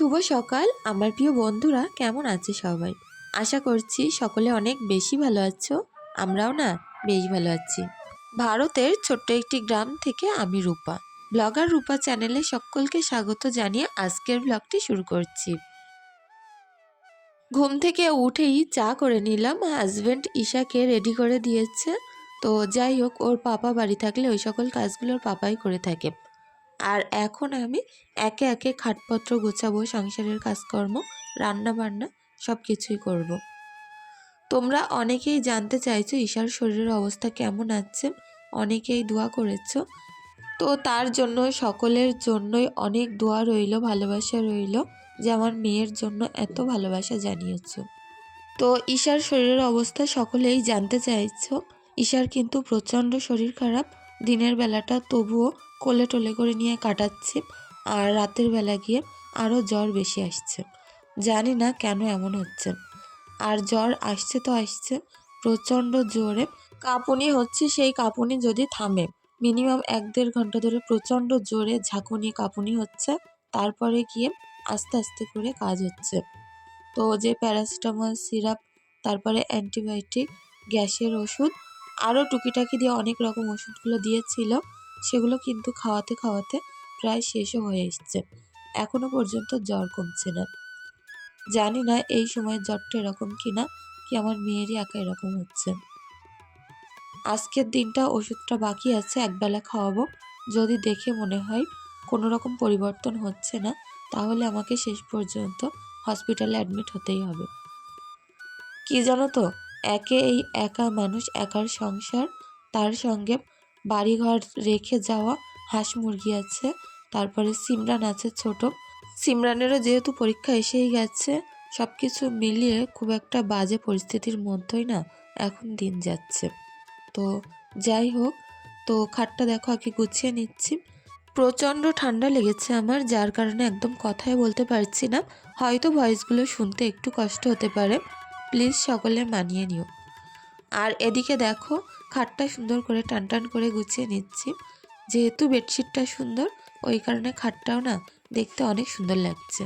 শুভ সকাল। আমার প্রিয় বন্ধুরা, কেমন আছে সবাই? আশা করছি সকলে অনেক বেশি ভালো আছো। আমরাও না বেশ ভালো আছি। ভারতের ছোট্ট একটি গ্রাম থেকে আমি রূপা। ব্লগার রূপা চ্যানেলে সকলকে স্বাগত জানিয়ে আজকের ব্লগটি শুরু করছি। ঘুম থেকে উঠেই চা করে নিলাম। হাজবেন্ড ঈশাকে রেডি করে দিয়েছে। তো যাই হোক, ওর পাপা বাড়ি থাকলে ওই সকল কাজগুলো ওর পাপাই করে থাকে। আর এখন আমি একে একে খাটপত্র গোছাবো, সংসারের কাজকর্ম রান্না বান্না সব কিছুই করব। তোমরা অনেকেই জানতে চাইছো ঈশার শরীরের অবস্থা কেমন আছে, অনেকেই দোয়া করেছ। তো তার জন্য, সকলের জন্যই অনেক দোয়া রইল, ভালোবাসা রইল যে আমার মেয়ের জন্য এত ভালোবাসা জানিয়েছ। তো ঈশার শরীরের অবস্থা সকলেই জানতে চাইছো। ঈশার কিন্তু প্রচণ্ড শরীর খারাপ, দিনের বেলাটা তবুও কোলে টোলে করে নিয়ে কাটাচ্ছি আর রাতের বেলা গিয়ে আরও জ্বর বেশি আসছে। জানি না কেন এমন হচ্ছে। আর জ্বর আসছে তো আসছে, প্রচণ্ড জোরে। কাঁপুনি হচ্ছে সেই কাঁপুনি যদি থামে। মিনিমাম এক দেড় ঘণ্টা ধরে প্রচণ্ড জোরে ঝাঁকুনি কাঁপুনি হচ্ছে, তারপরে গিয়ে আস্তে আস্তে করে কাজ হচ্ছে। তো যে প্যারাসিটামল সিরাপ, তারপরে অ্যান্টিবায়োটিক, গ্যাসের ওষুধ আরও টুকিটাকি দিয়ে অনেক রকম ওষুধগুলো দিয়েছিল। সেগুলো কিন্তু খাওয়াতে খাওয়াতে প্রায় শেষও হয়ে এসছে। এখনও পর্যন্ত জ্বর কমছে না। জানি না এই সময় জ্বরটা এরকম কিনা, কি আমার মেয়েরই একা এরকম হচ্ছে। আজকের দিনটা ওষুধটা বাকি আছে, একবেলা খাওয়াবো। যদি দেখে মনে হয় কোনো রকম পরিবর্তন হচ্ছে না, তাহলে আমাকে শেষ পর্যন্ত হসপিটালে অ্যাডমিট হতেই হবে। কি জানো তো, একে এই একা মানুষ, একার সংসার, তার সঙ্গে বাড়িঘর রেখে যাওয়া হাঁস মুরগি আছে, তারপরে সিমরান আছে ছোট। সিমরানেরও যেহেতু পরীক্ষা এসেই গেছে সব কিছু মিলিয়ে খুব একটা বাজে পরিস্থিতির মধ্যেই না, এখন দিন যাচ্ছে। তো যাই হোক, তো খাটটা দেখো, আগে গুছিয়ে নিচ্ছি। প্রচণ্ড ঠান্ডা লেগেছে আমার, যার কারণে একদম কথাই বলতে পারছি না। হয়তো ভয়েসগুলো শুনতে একটু কষ্ট হতে পারে। প্লিজ সকলে মানিয়ে নিও। আর এদিকে দেখো, খাটটা সুন্দর করে টান টান করে গুছিয়ে নিচ্ছি। যেহেতু বেডশিটটা সুন্দর, ওই কারণে খাটটাও না দেখতে অনেক সুন্দর লাগছে।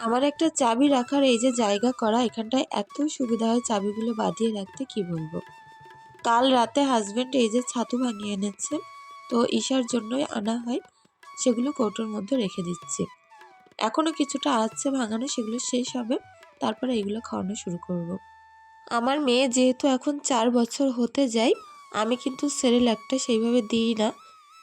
আমার একটা চাবি রাখার এই যে জায়গা করা, এখানটায় এত সুবিধা হয় চাবিগুলো বাঁধিয়ে রাখতে, কি বলব? কাল রাতে হাজব্যান্ড এই যে ছাতু ভাঙিয়ে এনেছে, তো ঈশার জন্যই আনা হয়, সেগুলো কৌটোর মধ্যে রেখে দিচ্ছি। এখনও কিছুটা আছে ভাঙানো, সেগুলো শেষ হবে, তারপরে এগুলো খাওয়ানো শুরু করব। আমার মেয়ে যেহেতু এখন চার বছর হতে যায়, আমি কিন্তু সেরেলাকটা সেইভাবে দিই না।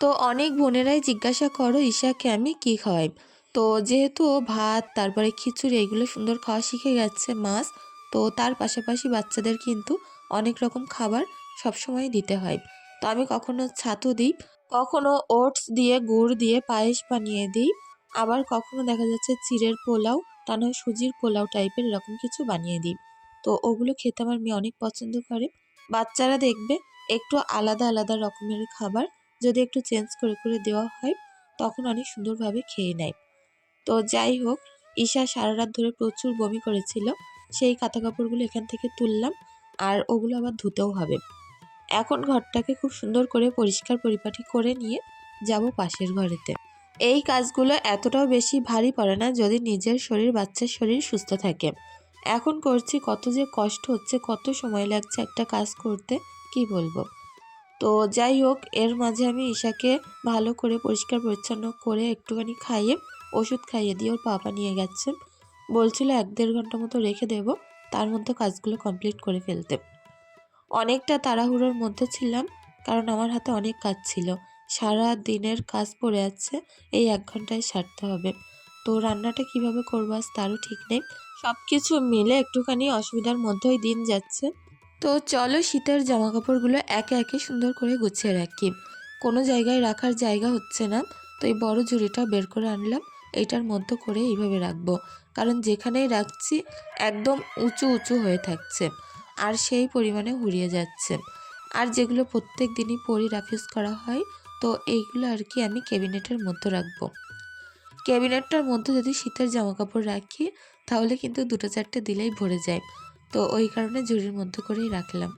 তো অনেক বোনেরাই জিজ্ঞাসা করো, ঈশাকে আমি কী খাওয়াই? তো যেহেতু ভাত, তারপরে খিচুড়ি, এগুলো সুন্দর খাওয়া শিখে গেছে মাছ, তো তার পাশাপাশি বাচ্চাদের কিন্তু অনেক রকম খাবার সবসময় দিতে হয়। তো আমি কখনো ছাতু দিই, কখনো ওটস দিয়ে, গুড় দিয়ে, পায়েস বানিয়ে দিই, আবার কখনো দেখা যাচ্ছে চিড়ের পোলাও, তা নয় সুজির পোলাও টাইপের এরকম কিছু বানিয়ে দিই। তো ওগুলো খেতে আমার মেয়ে অনেক পছন্দ করে। বাচ্চারা দেখবে একটু আলাদা আলাদা রকমের খাবার যদি একটু চেঞ্জ করে করে দেওয়া হয়, তখন অনেক সুন্দরভাবে খেয়ে নেয়। তো যাই হোক, ঈশা সারা রাত ধরে প্রচুর বমি করেছিল। সেই কাঁথা কাপড়গুলো এখান থেকে তুললাম আর ওগুলো আবার ধুতেও হবে। এখন ঘরটাকে খুব সুন্দর করে পরিষ্কার পরিপাটি করে নিয়ে যাব পাশের ঘরেতে। এই কাজগুলো এতটাও বেশি ভারী পড়ে না যদি নিজের শরীর, বাচ্চার শরীর সুস্থ থাকে। এখন করছি কত যে কষ্ট হচ্ছে, কত সময় লাগছে একটা কাজ করতে, কি বলব? তো যাই হোক, এর মাঝে আমি ঈশাকে ভালো করে পরিষ্কার পরিচ্ছন্ন করে একটুখানি খাইয়ে, ওষুধ খাইয়ে দিয়ে ওর পাপা নিয়ে গেছে। বলছিল এক দেড় ঘণ্টা মতো রেখে দেব, তার মধ্যে কাজগুলো কমপ্লিট করে ফেলতে। অনেকটা তাড়াহুড়োর মধ্যে ছিলাম, কারণ আমার হাতে অনেক কাজ ছিল। সারা দিনের কাজ পড়ে আছে, এই এক ঘন্টায় সারতে হবে। তো রান্নাটা কীভাবে করব আজ তারও ঠিক নেই। সব কিছু মিলে একটুখানি অসুবিধার মধ্যেই দিন যাচ্ছে। তো চলো শীতের জামা কাপড়গুলো একে একে সুন্দর করে গুছিয়ে রাখি। কোনো জায়গায় রাখার জায়গা হচ্ছে না। তো এই বড় ঝুড়িটা বের করে আনলাম। এইটার মধ্যে করে এইভাবে রাখব। কারণ যেখানেই রাখছি একদম উঁচু উঁচু হয়ে থাকছে। আর সেই পরিমাণে হুড়িয়ে যাচ্ছে। আর যেগুলো প্রত্যেক দিনই পরি রাফিউজ করা হয়, তো এইগুলো আর কি আমি ক্যাবিনেটের মধ্যে রাখব। ক্যাবিনেটটার মধ্যে যদি শীতের জামা কাপড় রাখি, তাহলে কিন্তু দুটো চারটে দিলেই ভরে যায়। তো ওই কারণে ঝুড়ির মধ্যে করেই রাখলাম।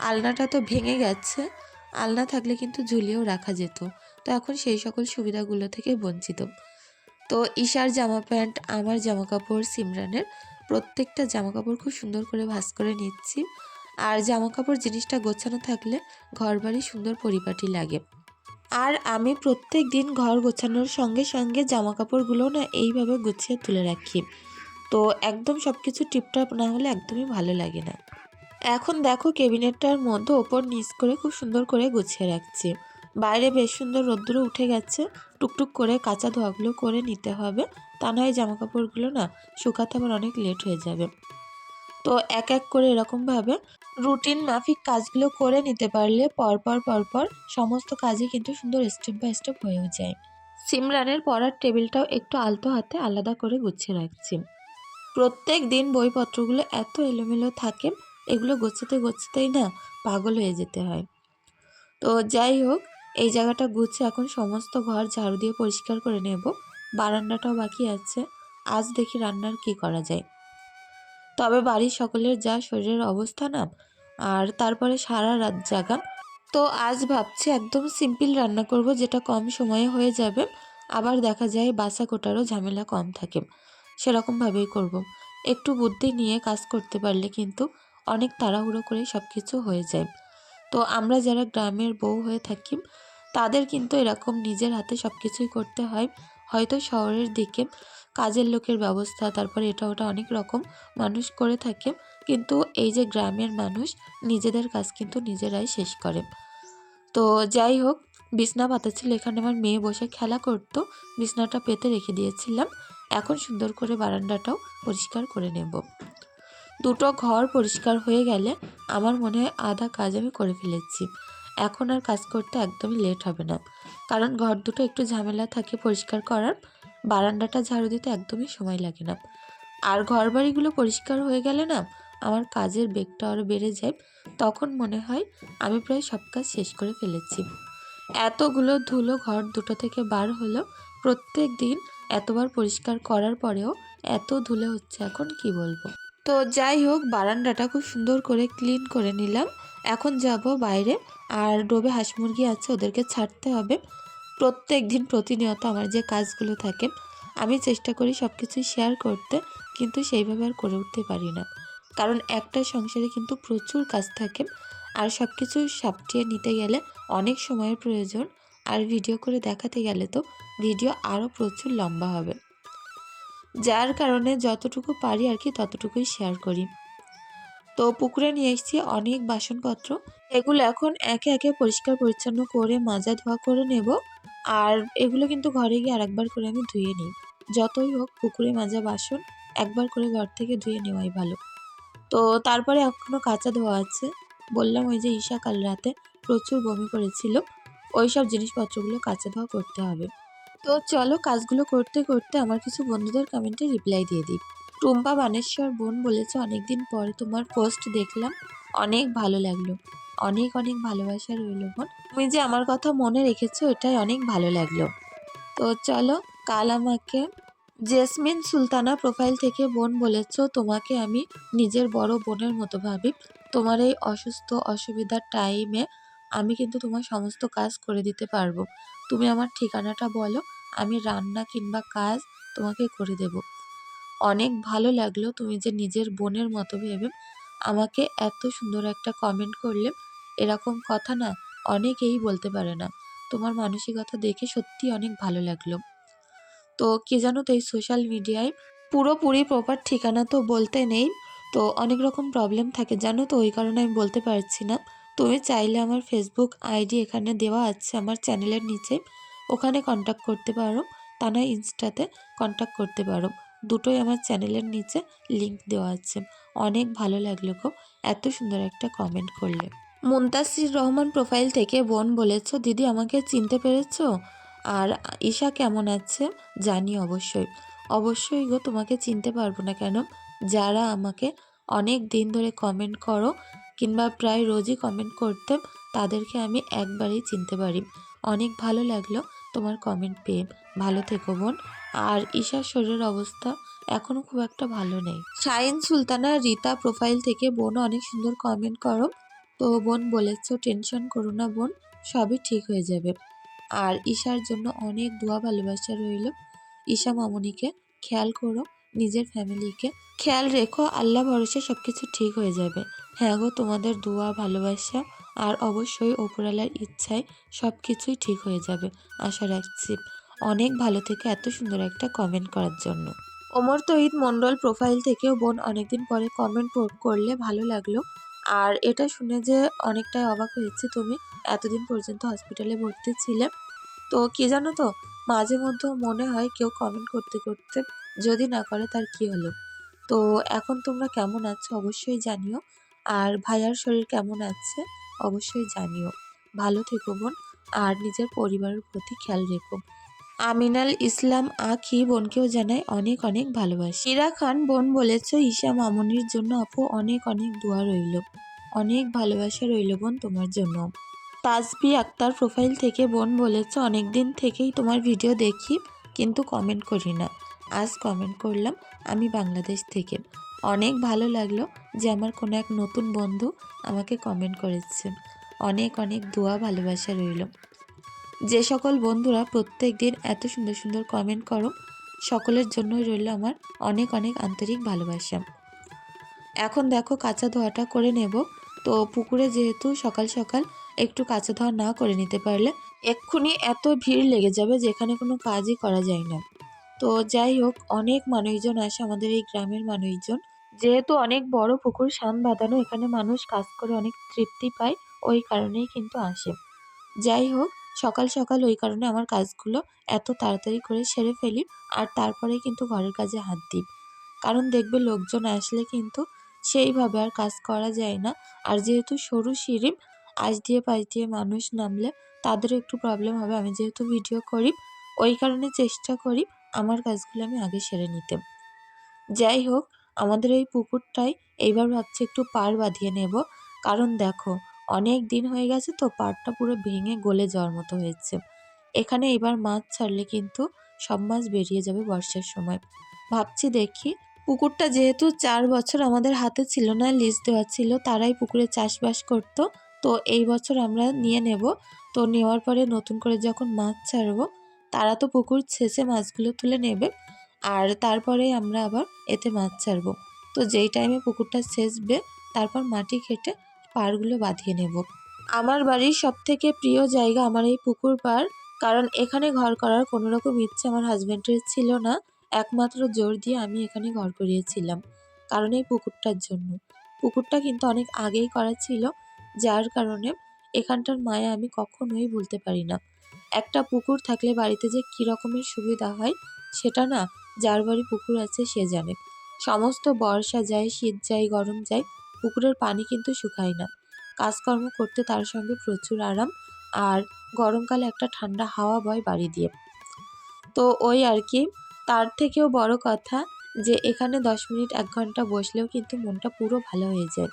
আলনাটা তো ভেঙে গেছে, আলনা থাকলে কিন্তু ঝুলিয়েও রাখা যেত। তো এখন সেই সকল সুবিধাগুলো থেকে বঞ্চিত। তো ঈশার জামা প্যান্ট, আমার জামা কাপড় সিমরানের প্রত্যেকটা জামা কাপড় খুব সুন্দর করে ভাঁজ করে নিচ্ছি। আর জামা কাপড় জিনিসটা গোছানো থাকলে ঘর বাড়ি সুন্দর পরিপাটি লাগে। আর আমি প্রত্যেক দিন ঘর গোছানোর সঙ্গে সঙ্গে জামা কাপড়গুলো না এইভাবে গুছিয়ে তুলে রাখি। তো একদম সব কিছু টিপটপ না হলে একদমই ভালো লাগে না। এখন দেখো কেবিনেটটার মধ্যে ওপর নিচ করে খুব সুন্দর করে গুছিয়ে রাখছি। বাইরে বেশ সুন্দর রোদ্দুরও উঠে গেছে। টুকটুক করে কাঁচা ধোয়াগুলো করে নিতে হবে। তা নয় জামা কাপড়গুলো না শুকাতে আবার অনেক লেট হয়ে যাবে। তো এক এক করে এরকমভাবে রুটিন মাফিক কাজগুলো করে নিতে পারলে পরপর পরপর সমস্ত কাজই কিন্তু সুন্দর স্টেপ বাই স্টেপ হয়েও যায়। সিমরানের পড়ার টেবিলটাও একটু আলতো হাতে আলাদা করে গুছিয়ে রাখছি। প্রত্যেক দিন বইপত্রগুলো এত এলোমেলো থাকে, এগুলো গোছাতে, গোছাতেই না পাগল হয়ে যেতে হয়। তো যাই হোক, এই জায়গাটা গুছিয়ে এখন সমস্ত ঘর ঝাড়ু দিয়ে পরিষ্কার করে নেব। বারান্দাটাও বাকি আছে। আজ দেখি রান্নার কি করা যায়। তবে বাড়ির সকলের যা শরীরের অবস্থা না, আর তারপরে সারা রাত জাগা তো আজ ভাবছি একদম সিম্পল রান্না করব, যেটা কম সময়ে হয়ে যাবে। আবার দেখা যায় বাসা কোটারও ঝামেলা কম থাকে। সেরকমভাবেই করব। একটু বুদ্ধি নিয়ে কাজ করতে পারলে কিন্তু অনেক তাড়াহুড়ো করে সব কিছু হয়ে যায়। তো আমরা যারা গ্রামের বউ হয়ে থাকি, তাদের কিন্তু এরকম নিজের হাতে সব কিছুই করতে হয়। হয়তো শহরের দিকে কাজের লোকের ব্যবস্থা, তারপরে এটা ওটা অনেক রকম মানুষ করে থাকে। কিন্তু এই যে গ্রামের মানুষ নিজেদের কাজ কিন্তু নিজেরাই শেষ করে। তো যাই হোক, বিছনা পাতা এখানে আমার মেয়ে বসে খেলা করতো, বিছনাটা পেতে রেখে দিয়েছিলাম। এখন সুন্দর করে বারান্দাটাও পরিষ্কার করে নেব। দুটো ঘর পরিষ্কার হয়ে গেলে আমার মনে হয় আধা কাজ আমি করে ফেলেছি। এখন আর কাজ করতে একদমই লেট হবে না। কারণ ঘর দুটো একটু ঝামেলা থাকে পরিষ্কার করার, বারান্দাটা ঝাড়ু দিতে একদমই সময় লাগে না। আর ঘর বাড়িগুলো পরিষ্কার হয়ে গেলে না, আমার কাজের বেগটা আরও বেড়ে যায়, তখন মনে হয় আমি প্রায় সব কাজ শেষ করে ফেলেছি। এতগুলো ধুলো ঘর দুটো থেকে বার হলো, প্রত্যেক দিন এতবার পরিষ্কার করার পরেও এত ধুলে হচ্ছে এখন কি বলব? তো যাই হোক, বারান্দাটা খুব সুন্দর করে ক্লিন করে নিলাম। এখন যাব বাইরে আর ডোবে হাঁস মুরগি আছে, ওদেরকে ছাড়তে হবে। প্রত্যেক দিন প্রতিনিয়ত আমার যে কাজগুলো থাকে, আমি চেষ্টা করি সব কিছুই শেয়ার করতে, কিন্তু সেইভাবে আর করে উঠতে পারি না। কারণ একটা সংসারে কিন্তু প্রচুর কাজ থাকে, আর সব কিছু সাপটিয়ে নিতে গেলে অনেক সময়ের প্রয়োজন, আর ভিডিও করে দেখাতে গেলে তো ভিডিও আরও প্রচুর লম্বা হবে। যার কারণে যতটুকু পারি আর কি ততটুকুই শেয়ার করি। তো পুকুরে নিয়ে এসেছি অনেক বাসনপত্র এগুলো এখন একে একে পরিষ্কার পরিচ্ছন্ন করে মাজা ধোয়া করে নেব। আর এগুলো কিন্তু ঘরে গিয়ে আরেকবার করে আমি ধুয়ে নিই। যতই হোক পুকুরে মাজা বাসন একবার করে ঘর থেকে ধুয়ে নেওয়াই ভালো। তো তারপরে এখনও কাঁচা ধোয়া আছে। বললাম ওই যে ঈশা কাল রাতে প্রচুর বমি করেছিল। ওই সব জিনিসপত্রগুলো কাঁচা ধোয়া করতে হবে। তো চলো কাজগুলো করতে করতে আমার কিছু বন্ধুদের কমেন্টে রিপ্লাই দিয়ে দিই। টুম্পা বানেশ্বর বোন বলেছে, অনেকদিন পরে তোমার পোস্ট দেখলাম। অনেক ভালো লাগল। অনেক অনেক ভালোবাসা রইল বোন। তুমি যে আমার কথা মনে রেখেছো, এটাই অনেক ভালো লাগল। তো চলো, কাল আমাকে জেসমিন সুলতানা প্রোফাইল থেকে বোন বলেছ, তোমাকে আমি নিজের বড় বোনের মতো ভাবি। তোমার এই অসুস্থ, অসুবিধার টাইমে আমি কিন্তু তোমার সমস্ত কাজ করে দিতে পারব। তুমি আমার ঠিকানাটা বলো, আমি রান্না কিংবা কাজ তোমাকে করে দেব। অনেক ভালো লাগল তুমি যে নিজের বোনের মতো ভেবে। আমাকে এত সুন্দর একটা কমেন্ট করলে। এরকম কথা না অনেকেই বলতে পারে না। তোমার মানসিকতা দেখে সত্যি অনেক ভালো লাগল। তো কে জানো তো এই সোশ্যাল মিডিয়ায় পুরোপুরি প্রপার ঠিকানা তো বলতে নেই। তো অনেক রকম প্রবলেম থাকে, জানো তো? ওই কারণে আমি বলতে পারছি না। তুমি চাইলে আমার ফেসবুক আইডি এখানে দেওয়া আছে আমার চ্যানেলের নিচে। ওখানে কন্ট্যাক্ট করতে পারো। তা নয় ইনস্টাতে কন্ট্যাক্ট করতে পারো। দুটোই আমার চ্যানেলের নিচে লিংক দেওয়া আছে। অনেক ভালো লাগল গো। এত সুন্দর একটা কমেন্ট করলে। মুন্তাসির রহমান প্রোফাইল থেকে বোন বলেছ, দিদি, আমাকে চিনতে পেরেছ? আর ঈশা কেমন আছে? জানি অবশ্যই। অবশ্যই গো, তোমাকে চিনতে পারব না কেন? যারা আমাকে অনেক দিন ধরে কমেন্ট করো, কিংবা প্রায় রোজই কমেন্ট করতে, তাদেরকে আমি একবারেই চিনতে পারি। অনেক ভালো লাগল তোমার কমেন্ট পেয়ে। ভালো থেকো বোন। আর ঈশার শরীরের অবস্থা এখনও খুব একটা ভালো নেই। শাইন সুলতানা, রীতা প্রোফাইল থেকে বোন অনেক সুন্দর কমেন্ট করো। তো বোন বলেছ, টেনশন করো না বোন, সবই ঠিক হয়ে যাবে। আর ঈশার জন্য অনেক দোয়া ভালোবাসা রইল। ঈশা মামনিকে, খেয়াল করো, নিজের ফ্যামিলিকে খেয়াল রেখো, আল্লাহ ভরসা সব কিছু ঠিক হয়ে যাবে। হ্যাঁ গো, তোমাদের দোয়া, ভালোবাসা আর অবশ্যই ওপরওয়ালার ইচ্ছায় সব কিছুই ঠিক হয়ে যাবে, আশা রাখছি। অনেক ভালো থেকে, এত সুন্দর একটা কমেন্ট করার জন্য। ওমর তহিদ মণ্ডল প্রোফাইল থেকেও বোন অনেকদিন পরে কমেন্ট করলে ভালো লাগল। আর এটা শুনে যে অনেকটাই অবাক হয়েছে তুমি। এতদিন পর্যন্ত হসপিটালে ভর্তি ছিলে। তো কি জানো তো, মাঝে মধ্যে মনে হয় কেউ কমেন্ট করতে করতে যদি না করে তার কি হলো? তো এখন তোমরা কেমন আছো অবশ্যই জানিও। আর ভাইয়ার শরীর কেমন আছে অবশ্যই জানিও। ভালো থেকো বোন, আর নিজের পরিবারের প্রতি খেয়াল রেখো। আমিনাল ইসলাম আখি বোনকেও জানাই অনেক অনেক ভালোবাসি। ইরা খান বোন বলেছ, ঈশা মামনির জন্য আপু অনেক অনেক দোয়া রইল। অনেক ভালোবাসা রইল বোন তোমার জন্য। তাজবি আক্তার প্রোফাইল থেকে বোন বলেছ অনেক দিন থেকেই তোমার ভিডিও দেখি, কিন্তু কমেন্ট করি না। আজ কমেন্ট করলাম আমি বাংলাদেশ থেকে। অনেক ভালো লাগল যে আমার কোনো এক নতুন বন্ধু আমাকে কমেন্ট করেছে। অনেক অনেক দোয়া ভালোবাসা রইল। যে সকল বন্ধুরা প্রত্যেক দিন এত সুন্দর সুন্দর কমেন্ট করো, সকলের জন্যই রইল আমার অনেক অনেক আন্তরিক ভালোবাসা। এখন দেখো কাঁচা ধোয়াটা করে নেব। তো পুকুরে যেহেতু সকাল সকাল একটু কাঁচা ধোয়া না করে নিতে পারলে এক্ষুনি এত ভিড় লেগে যাবে যেখানে কোনো কাজই করা যায় না। তো যাই হোক, অনেক মানুষজন আসে আমাদের এই গ্রামের মানুষজন। যেহেতু অনেক বড় পুকুর, শান বাঁধানো, এখানে মানুষ কাজ করে অনেক তৃপ্তি পায়, ওই কারণেই কিন্তু আসে। যাই হোক সকাল সকাল ওই কারণে আমার কাজগুলো এত তাড়াতাড়ি করে সেরে ফেলি আর তারপরে কিন্তু ঘরের কাজে হাত দিই। কারণ দেখবে লোকজন আসলে কিন্তু সেইভাবে আর কাজ করা যায় না। আর যেহেতু সরু সিঁড়ি আজ দিয়ে পাশ দিয়ে মানুষ নামলে তাদেরও একটু প্রবলেম হবে। আমি যেহেতু ভিডিও করি, ওই কারণে চেষ্টা করি আমার কাজগুলো আমি আগে সেরে নিতে। যাই হোক, আমাদের এই পুকুরটাই এইবার ভাবছি একটু পার বাঁধিয়ে নেব। কারণ দেখো অনেক দিন হয়ে গেছে তো পাড়টা পুরো ভেঙে গলে যাওয়ার মতো হয়েছে। এখানে এবার মাছ ছাড়লে কিন্তু সব মাছ বেরিয়ে যাবে বর্ষার সময়। ভাবছি দেখি, পুকুরটা যেহেতু চার বছর আমাদের হাতে ছিল না, লিজ দেওয়া ছিল, তারাই পুকুরে চাষবাস করতো। তো এই বছর আমরা নিয়ে নেব। তো নেওয়ার পরে নতুন করে যখন মাছ ছাড়বো, তারা তো পুকুর ছেঁচে মাছগুলো তুলে নেবে। আর তারপরে আমরা আবার এতে মাছ ছাড়বো। তো যেই টাইমে পুকুরটা ছেঁচবে, তারপর মাটি কেটে পাড়গুলো বাঁধিয়ে নেব। আমার বাড়ির সব থেকে প্রিয় জায়গা আমার এই পুকুর পাড়, কারণ এখানে ঘর করার কোনো রকম ইচ্ছে আমার হাজব্যান্ডের ছিল না। একমাত্র জোর দিয়ে আমি এখানে ঘর করিয়েছিলাম, কারণ এই পুকুরটার জন্য। পুকুরটা কিন্তু অনেক আগেই করা ছিল, যার কারণে এখানটার মায়া আমি কখনোই ভুলতে পারি না। একটা পুকুর থাকলে বাড়িতে যে কী রকমের সুবিধা হয়, সেটা না, যার বাড়ি পুকুর আছে সে জানে। সমস্ত বর্ষা যায়, শীত যায়, গরম যায় পুকুরের পানি কিন্তু শুকায় না। কাজকর্ম করতে তার সঙ্গে প্রচুর আরাম আর গরমকালে একটা ঠান্ডা হাওয়া বয় বাড়ি দিয়ে। তো ওই আর কি, তার থেকেও বড় কথা যে এখানে দশ মিনিট এক ঘণ্টা বসলেও কিন্তু মনটা পুরো ভালো হয়ে যায়।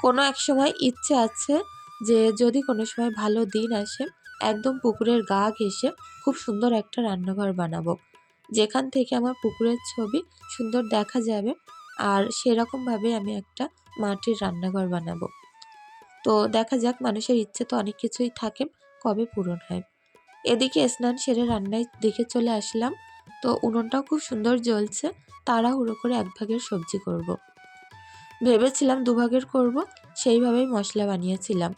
কোনো এক সময় ইচ্ছে আছে যে যদি কোনো সময় ভালো দিন আসে, একদম পুকুরের গা ঘেঁষে খুব সুন্দর একটা রান্নাঘর বানাবো। যেখান থেকে আমার পুকুরের ছবি সুন্দর দেখা যাবে আর সেরকমভাবে আমি একটা মাটির রান্নাঘর বানাবো। তো দেখা যাক, মানুষের ইচ্ছে তো অনেক কিছুই থাকে, কবে পূরণ হয়। এদিকে স্নান সেরে রান্নায় দেখে চলে আসলাম। তো উনুনটাও খুব সুন্দর জ্বলছে, তাড়াহুড়ো করে এক ভাগের সবজি করব। ভেবেছিলাম দুভাগের করব, সেইভাবেই মশলা বানিয়েছিলাম।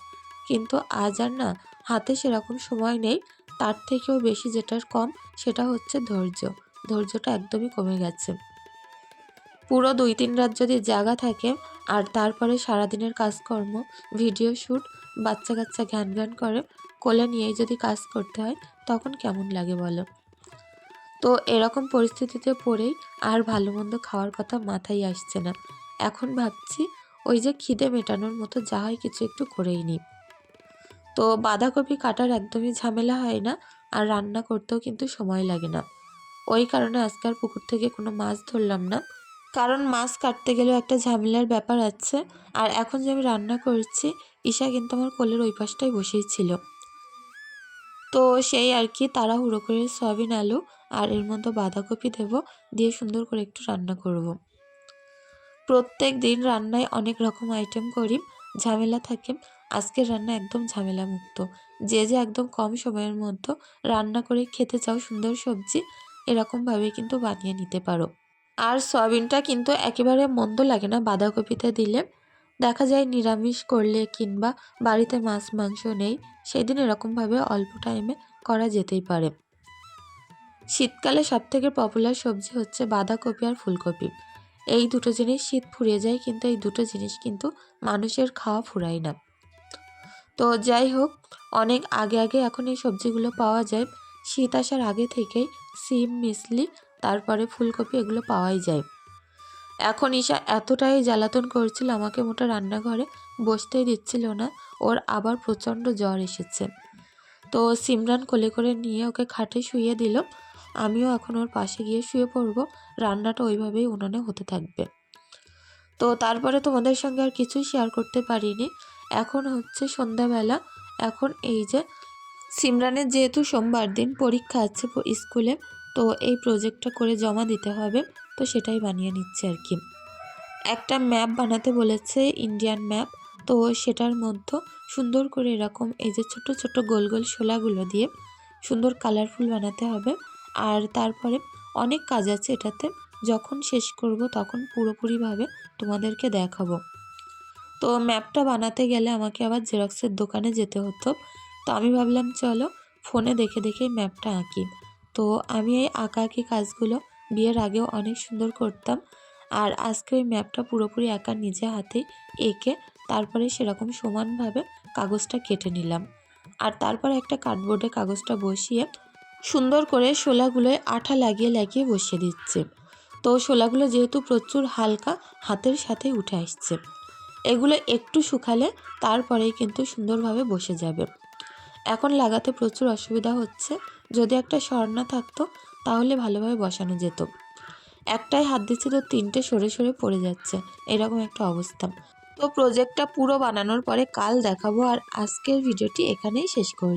কিন্তু আজ আর না, হাতে সেরকম সময় নেই, তার থেকেও বেশি যেটার কম, সেটা হচ্ছে ধৈর্য। ধৈর্যটা একদমই কমে গেছে। পুরো দুই তিন রাত যদি জাগা থাকে আর তারপরে সারাদিনের কাজকর্ম, ভিডিও শ্যুট বাচ্চা কাচ্চা ঘ্যান ঘ্যান করে কোলে নিয়েই যদি কাজ করতে হয়, তখন কেমন লাগে বলো? তো এরকম পরিস্থিতিতে পড়েই আর ভালো মন্দ খাওয়ার কথা মাথায় আসছে না। এখন ভাবছি ওই যে খিদে মেটানোর মতো যা হয় কিছু একটু করেই নিই। তো বাঁধাকপি কাটার একদমই ঝামেলা হয় না আর রান্না করতেও কিন্তু সময় লাগে না। ওই কারণে আজকাল পুকুর থেকে কোনো মাছ ধরলাম না। কারণ মাছ কাটতে গেলেও একটা ঝামেলার ব্যাপার আছে। আর এখন যে আমি রান্না করছি, ঈশা কিন্তু আমার কোলের ওই পাশটাই বসেই ছিল। তো সেই আর কি, তাড়াহুড়ো করে সয়াবিন আলু আর এর মধ্যে বাঁধাকপি দেব, দিয়ে সুন্দর করে একটু রান্না করব। প্রত্যেক দিন রান্নায় অনেক রকম আইটেম করি, ঝামেলা থাকে। আজকের রান্না একদম ঝামেলা মুক্ত যে যে একদম কম সময়ের মধ্যে রান্না করে খেতে চাও সুন্দর সবজি, এরকমভাবে কিন্তু বানিয়ে নিতে পারো। আর সয়াবিনটা কিন্তু একেবারে মন্দ লাগে না বাঁধাকপিতে দিলে। দেখা যায় নিরামিষ করলে কিংবা বাড়িতে মাছ, মাংস নেই, সেদিন এরকমভাবে অল্প টাইমে করা যেতেই পারে। শীতকালে সবথেকে পপুলার সবজি হচ্ছে বাঁধাকপি আর ফুলকপি। এই দুটো জিনিস শীত ফুরিয়ে যায় কিন্তু এই দুটো জিনিস কিন্তু মানুষের খাওয়া ফুরায় না। তো যাই হোক, অনেক আগে আগে এখন এই সবজিগুলো পাওয়া যায়। শীত আসার আগে থেকেই সিম, মিসলি তারপরে ফুলকপি এগুলো পাওয়াই যায়। এখন ঈশা এতটাই জ্বালাতন করছিল, আমাকে মোটা রান্নাঘরে বসতেই দিচ্ছিল না। ওর আবার প্রচণ্ড জ্বর এসেছে। তো সিমরান কোলে করে নিয়ে ওকে খাটে শুয়ে দিল। আমিও এখন ওর পাশে গিয়ে শুয়ে পড়ব। রান্নাটা ওইভাবেই উনুনে হতে থাকবে। তো তারপরে তোমাদের সঙ্গে আর কিছুই শেয়ার করতে পারিনি। এখন হচ্ছে সন্ধ্যাবেলা। এখন এই যে, সিমরানের যেহেতু সোমবার দিন পরীক্ষা আছে স্কুলে তো এই প্রজেক্টটা করে জমা দিতে হবে। তো সেটাই বানিয়ে নিচ্ছে আর কি। একটা ম্যাপ বানাতে বলেছে ইন্ডিয়ান ম্যাপ তো সেটার মধ্যে সুন্দর করে এরকম এই যে ছোট ছোট গোল গোল শোলাগুলো দিয়ে সুন্দর কালারফুল বানাতে হবে। আর তারপরে অনেক কাজ আছে এটাতে। যখন শেষ করব তখন পুরোপুরিভাবে তোমাদেরকে দেখাবো। তো ম্যাপটা বানাতে গেলে আমাকে আবার জেরক্সের দোকানে যেতে হতো। তো আমি ভাবলাম, চলো ফোনে দেখে দেখেই ম্যাপটা আঁকি। তো আমি এই আঁকা আঁকি কাজগুলো বিয়ের আগেও অনেক সুন্দর করতাম। আর আজকে ওই ম্যাপটা পুরোপুরি একা নিজে হাতেই এঁকে তারপরে সেরকম সমানভাবে কাগজটা কেটে নিলাম। আর তারপর একটা কার্ডবোর্ডে কাগজটা বসিয়ে সুন্দর করে শোলাগুলোয় আঠা লাগিয়ে লাগিয়ে বসিয়ে দিচ্ছে। তো শোলাগুলো যেহেতু প্রচুর হালকা, হাতের সাথে উঠে আসছে। এগুলো একটু শুকালে তারপরেই কিন্তু সুন্দরভাবে বসে যাবে। এখন লাগাতে প্রচুর অসুবিধা হচ্ছে। যদি একটা স্বর্ণা থাকতো, তাহলে ভালোভাবে বসানো যেত। একটাই হাত দিচ্ছে তো তিনটে সরে সরে পড়ে যাচ্ছে, এরকম একটা অবস্থা। তো প্রজেক্টটা পুরো বানানোর পরে কাল দেখাবো, আর আজকের ভিডিওটি এখানেই শেষ করছি